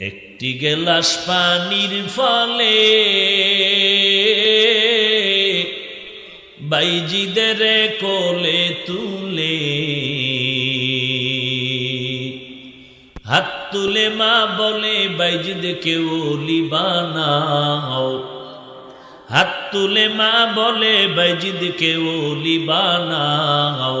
একটি গেলাস পানির ফলে বাইজিদের কোলে তুলে হাত তুলে মা বলে বাইজিদ কেউ লিবানাও হাত তুলে মা বলে বাইজিদ কেউ লিবানাও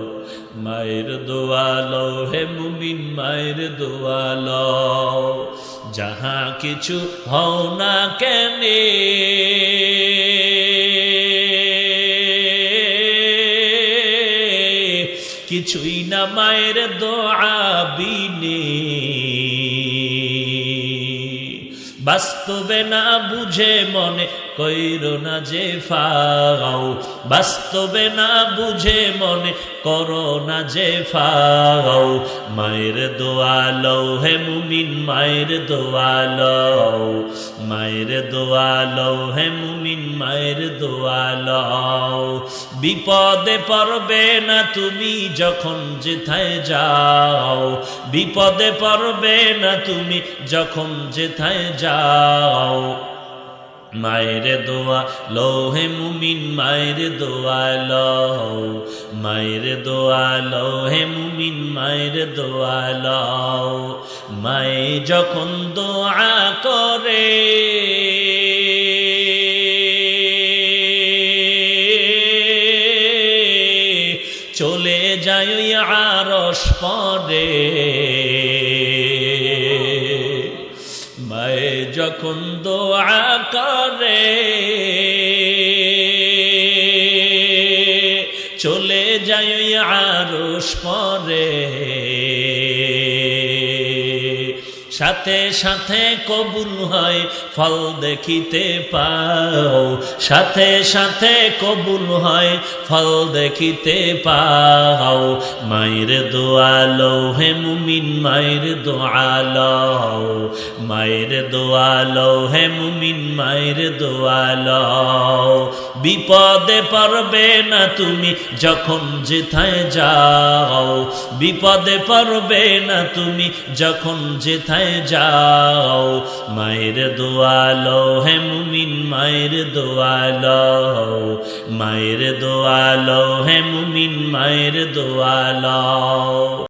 মায়ের দোয়ালো, হে মুমিন মায়ের দোয়ালো। যাহা কিছু হও না কেনে? কিছুই না মায়ের দোয়া বিনে। বাস্তবে না বুঝে মনে কইর না যে ফাও বাস্তবে না বুঝে মনে করো না যে ফাও মায়ের দোয়ালো হে মুমিন, মায়ের দোয়ালো মায়ের দোয়ালো হে মুমিন, মায়ের দোয়ালো বিপদে পড়বে না তুমি যখন যেথায় যাও, বিপদে পড়বে না তুমি যখন যেথায় যাও। মায়ের দোয়া, লোহে মুমিন মায়ের দোয়া লো মায়ের দোয়া, লোহে মুমিন মায়ের দোয়া লো মায়ে যখন দোয়া করে, চলে যায় আরস পরে। মায়ে যখন দোয়া করে। চলে যায় আরস পরে। সাথে সাথে কবুল হয়, ফল দেখিতে পাও। সাথে সাথে কবুল হয়, ফল দেখিতে পাও। মায়ের দোয়ালো হে মুমিন, মায়ের দোয়ালো মায়ের দোয়ালো হে মুমিন, মায়ের দোয়ালো বিপদে পারবে না তুমি যখন যেথায় যাও। বিপদে পারবে না তুমি যখন যেথায় যাও মায়ের দোয়ালো হে মুমিন মায়ের দোয়ালো মায়ের দোয়ালো হে মুমিন মায়ের দোয়ালো।